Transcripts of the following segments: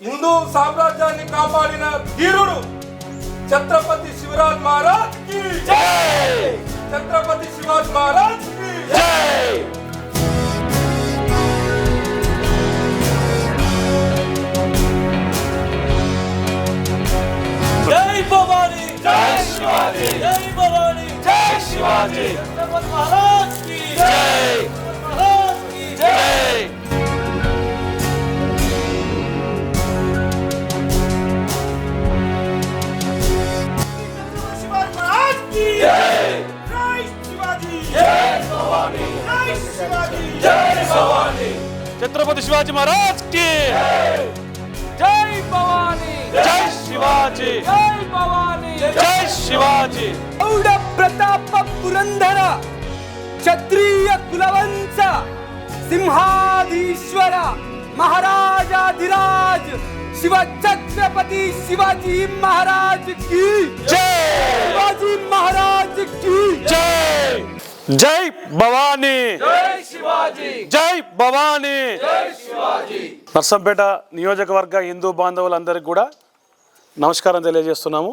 హిందూ సామ్రాజ్యాన్ని కాపాడిన ధీరుడు ఛత్రపతి శివరాజ్ మహారాజ్కి ఛత్రపతి శివాజ్ మహారాజ్కి జై భవానీ! జై శివాజీ! జై భవానీ! జై శివాజీ! ఛత్రపతి మహారాజ్కి జై! మహారాజ్కి జై జై శివాజీ జై భవానీ జై శివాజీ జై భవానీ ఛత్రపతి శివాజీ మహారాజ్కి జై భవానీ జై శివాజీ జై భవానీ జై శివాజీ గౌడ ప్రతాప పురంధర క్షత్రియ కులవంశ సింహాధీశ్వర మహారాజాధిరాజ్ శివ ఛత్రపతి శివాజీ మహారాజ్ జై భవానీ. జై భవానీ. నర్సంపేట నియోజకవర్గ హిందూ బాంధవులందరికీ కూడా నమస్కారం తెలియజేస్తున్నాము.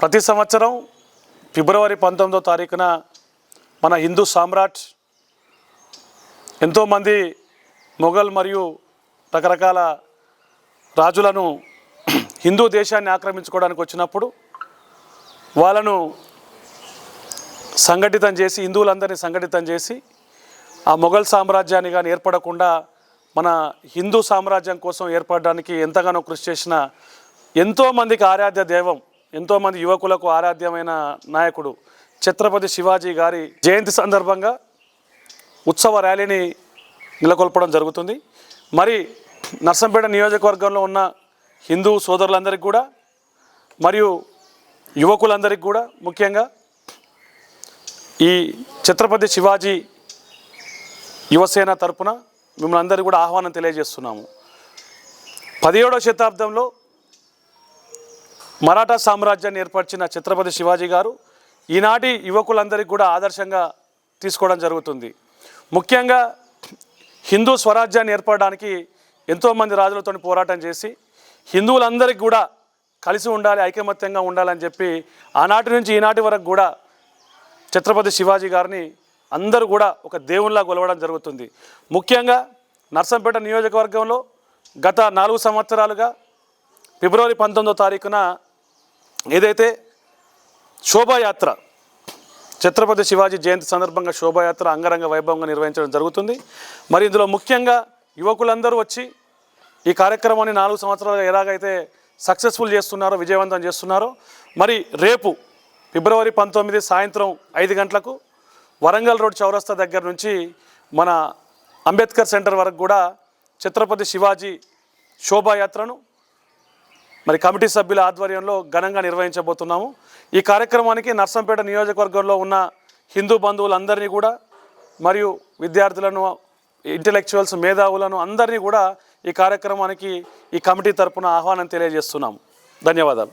ప్రతి సంవత్సరం ఫిబ్రవరి పంతొమ్మిదో తారీఖున మన హిందూ సామ్రాట్ ఎంతోమంది మొఘల్ మరియు రకరకాల రాజులను హిందూ దేశాన్ని ఆక్రమించుకోవడానికి వచ్చినప్పుడు వాళ్ళను సంఘటితం చేసి హిందువులందరినీ సంఘటితం చేసి ఆ మొఘల్ సామ్రాజ్యాన్ని కానీ ఏర్పడకుండా మన హిందూ సామ్రాజ్యం కోసం ఏర్పడడానికి ఎంతగానో కృషి చేసిన ఎంతోమందికి ఆరాధ్య దైవం ఎంతోమంది యువకులకు ఆరాధ్యమైన నాయకుడు ఛత్రపతి శివాజీ గారి జయంతి సందర్భంగా ఉత్సవ ర్యాలీని నెలకొల్పడం జరుగుతుంది. మరి నర్సంపేట నియోజకవర్గంలో ఉన్న హిందూ సోదరులందరికీ కూడా మరియు యువకులందరికీ కూడా ముఖ్యంగా ఈ ఛత్రపతి శివాజీ యువసేన తరపున మిమ్మల్ని అందరికీ కూడా ఆహ్వానం తెలియజేస్తున్నాము. పదిహేడవ శతాబ్దంలో మరాఠా సామ్రాజ్యాన్ని ఏర్పరిచిన ఛత్రపతి శివాజీ గారు ఈనాటి యువకులందరికీ కూడా ఆదర్శంగా తీసుకోవడం జరుగుతుంది. ముఖ్యంగా హిందూ స్వరాజ్యాన్ని ఏర్పడడానికి ఎంతోమంది రాజులతో పోరాటం చేసి హిందువులందరికీ కూడా కలిసి ఉండాలి ఐకమత్యంగా ఉండాలని చెప్పి ఆనాటి నుంచి ఈనాటి వరకు కూడా ఛత్రపతి శివాజీ గారిని అందరూ కూడా ఒక దేవునిలా కొలవడం జరుగుతుంది. ముఖ్యంగా నర్సంపేట నియోజకవర్గంలో గత నాలుగు సంవత్సరాలుగా ఫిబ్రవరి పంతొమ్మిదో తారీఖున ఏదైతే శోభాయాత్ర ఛత్రపతి శివాజీ జయంతి సందర్భంగా శోభాయాత్ర అంగరంగ వైభవంగా నిర్వహించడం జరుగుతుంది. మరి ఇందులో ముఖ్యంగా యువకులందరూ వచ్చి ఈ కార్యక్రమాన్ని నాలుగు సంవత్సరాలుగా ఎలాగైతే సక్సెస్ఫుల్ చేస్తున్నారో విజయవంతం చేస్తున్నారో మరి రేపు ఫిబ్రవరి పంతొమ్మిది సాయంత్రం ఐదు గంటలకు వరంగల్ రోడ్ చౌరస్తా దగ్గర నుంచి మన అంబేద్కర్ సెంటర్ వరకు కూడా ఛత్రపతి శివాజీ శోభాయాత్రను మరి కమిటీ సభ్యుల ఆధ్వర్యంలో ఘనంగా నిర్వహించబోతున్నాము. ఈ కార్యక్రమానికి నర్సంపేట నియోజకవర్గంలో ఉన్న హిందూ బంధువులందరినీ కూడా మరియు విద్యార్థులను ఇంటలెక్చువల్స్ మేధావులను అందరినీ కూడా ఈ కార్యక్రమానికి ఈ కమిటీ తరపున ఆహ్వానం తెలియజేస్తున్నాము. ధన్యవాదాలు.